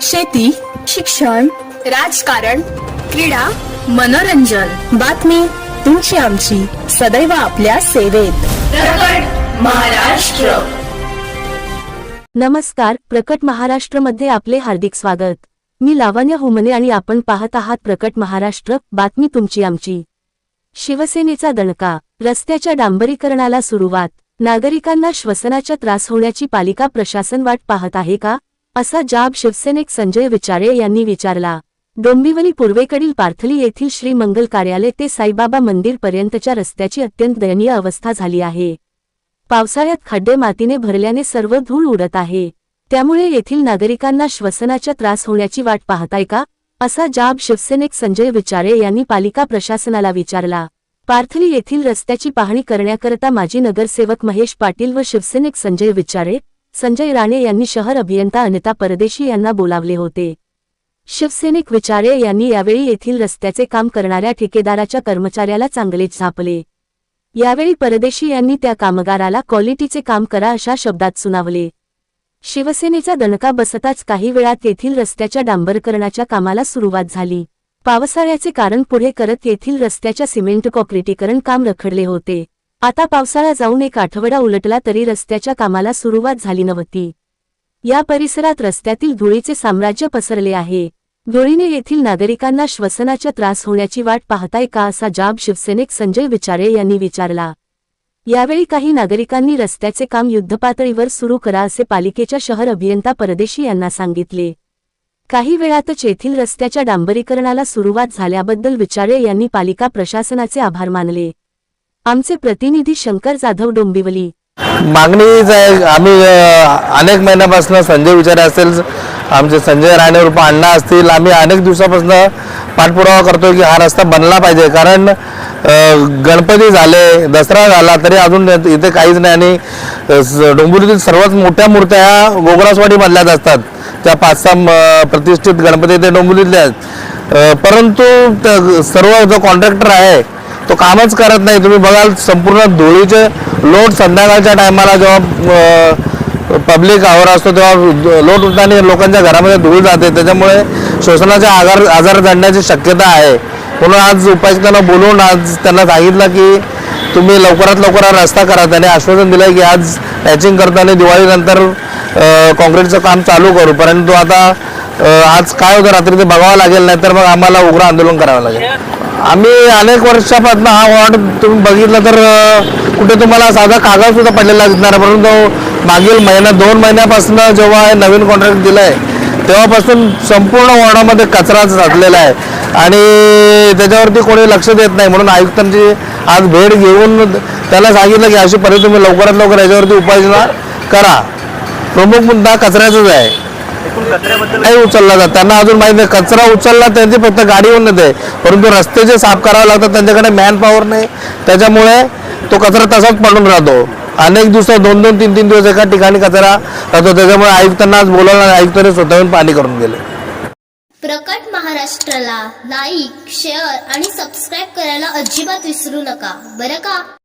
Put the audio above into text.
शेती शिक्षण राजकारण क्रीडा मनोरंजन. बातमी तुमची आमची. सदैव आपल्या सेवेत. महाराष्ट्र. नमस्कार प्रकट महाराष्ट्रमध्ये आपले हार्दिक स्वागत. मी लावण्य हुमने आणि आपण पाहत आहात प्रकट महाराष्ट्र बातमी तुमची आमची. शिवसेनेचा दणका रस्त्याच्या डांबरीकरणाला सुरुवात. नागरिकांना श्वसनाचा त्रास होण्याची पालिका प्रशासन वाट पाहत आहे का? असा जाब शिवसेनेक संजय विचारे यांनी विचारला. डोंबिवली पूर्वेकडील पार्थली येथील श्री मंगल कार्यालय ते साईबाबा मंदिरपर्यंतच्या रस्त्याची अत्यंत दयनीय अवस्था झाली आहे. पावसाळ्यात खड्डे मातीने भरल्याने सर्व धूळ उडत आहे. त्यामुळे येथील नागरिकांना श्वसनाचा त्रास होण्याची वाट पाहताय का? असा जाब शिवसेनेक संजय विचारे यांनी पालिका प्रशासनाला विचारला. पार्थली येथील रस्त्याची पाहणी करण्याकरता माजी नगरसेवक महेश पाटील व शिवसेनेक संजय विचारे संजय राणे यांनी शहर अभियंता अनिता परदेशी यांना बोलावले होते. शिवसैनिक विचारे यांनी यावेळी येथील रस्त्याचे काम करणाऱ्या ठेकेदाराच्या कर्मचाऱ्याला चांगलेच झापले. यावेळी परदेशी यांनी त्या कामगाराला क्वालिटीचे काम करा अशा शब्दात सुनावले. शिवसेनेचा दणका बसताच काही वेळात येथील रस्त्याच्या डांबरकरणाच्या कामाला सुरुवात झाली. पावसाळ्याचे कारण पुढे करत येथील रस्त्याच्या सिमेंट कॉक्रिटीकरण काम रखडले होते. आता पावसाळा जाऊन एक आठवडा उलटला तरी रस्त्याच्या कामाला सुरुवात झाली नव्हती. या परिसरात रस्त्यातील धुळीचे साम्राज्य पसरले आहे. धुळीने येथील नागरिकांना श्वसनाचा त्रास होण्याची वाट पाहताय का असा जाब शिवसेनेक संजय विचारे यांनी विचारला. यावेळी काही नागरिकांनी रस्त्याचे काम युद्धपातळीवर सुरू करा असे पालिकेच्या शहर अभियंता परदेशी यांना सांगितले. काही वेळातच येथील रस्त्याच्या डांबरीकरणाला सुरुवात झाल्याबद्दल विचारे यांनी पालिका प्रशासनाचे आभार मानले. आमचे प्रतिनिधी शंकर जाधव डोंबिवली. मागणीच आहे आम्ही अनेक महिन्यापासून संजय विचारे असेल आमचे संजय राणे उर्फ अण्णा असतील आम्ही अनेक दिवसापासून पाठपुरावा करतो की हा रस्ता बनला पाहिजे. कारण गणपती झाले दसरा झाला तरी अजून इथे काहीच नाही आणि डोंबिवलीतील सर्वात मोठ्या मूर्त्या ह्या गोगरासवाडीमधल्याच असतात. त्या पाच सहा प्रतिष्ठित गणपती ते डोंबिवलीतल्या आहेत. परंतु सर्व जो कॉन्ट्रॅक्टर आहे तो कामच करत नाही. तुम्ही बघाल संपूर्ण धुळीचे लोट संध्याकाळच्या टायमाला जेव्हा पब्लिक आवर असतो तेव्हा लोट उठताना लोकांच्या घरामध्ये धूळ जाते. त्याच्यामुळे श्वसनाचे आजार आजार जाणण्याची शक्यता आहे. म्हणून आज उपायुक्तांना बोलवून आज त्यांना सांगितलं की तुम्ही लवकरात लवकर रस्ता करा. त्याने आश्वासन दिलं की आज पॅचिंग करताना दिवाळीनंतर काँक्रीटचं काम चालू करू. परंतु आता आज काय होतं रात्री ते बघावं लागेल नाही तर मग आम्हाला उग्र आंदोलन करावं लागेल. आम्ही अनेक वर्षापासून हा वॉर्ड तुम्ही बघितलं तर कुठे तुम्हाला साधा कागद सुद्धा पडलेला दिसणार परंतु मागील महिना दोन महिन्यापासून जेव्हा हे नवीन कॉन्ट्रॅक्ट दिलं आहे तेव्हापासून संपूर्ण वॉर्डामध्ये कचरा साधलेला आहे. आणि त्याच्यावरती कोणी लक्ष देत नाही. म्हणून आयुक्तांची आज भेट घेऊन त्याला सांगितलं की अशी परिस्थिती तुम्ही लवकरात लवकर याच्यावरती उपाययोजना करा. प्रमुख मुद्दा कचऱ्याचाच आहे. नाही उचलला जात त्यांना अजून माहिती नाही. कचरा उचलला त्यांची फक्त गाडीवरून येते परंतु रस्ते जे साफ करावे लागतात त्यांच्याकडे मॅन पॉवर नाही. त्याच्यामुळे तो कचरा तसाच पडून राहतो. अनेक दिवस दोन दोन तीन तीन दिवस एका ठिकाणी कचरा राहतो. त्याच्यामुळे आयुक्तांना आज बोलावलं आणि आयुक्तांनी स्वतःहून पाणी करून गेले प्रकट महाराष्ट्राला लाईक शेअर आणि सबस्क्राईब करायला अजिबात विसरू नका. बरं का?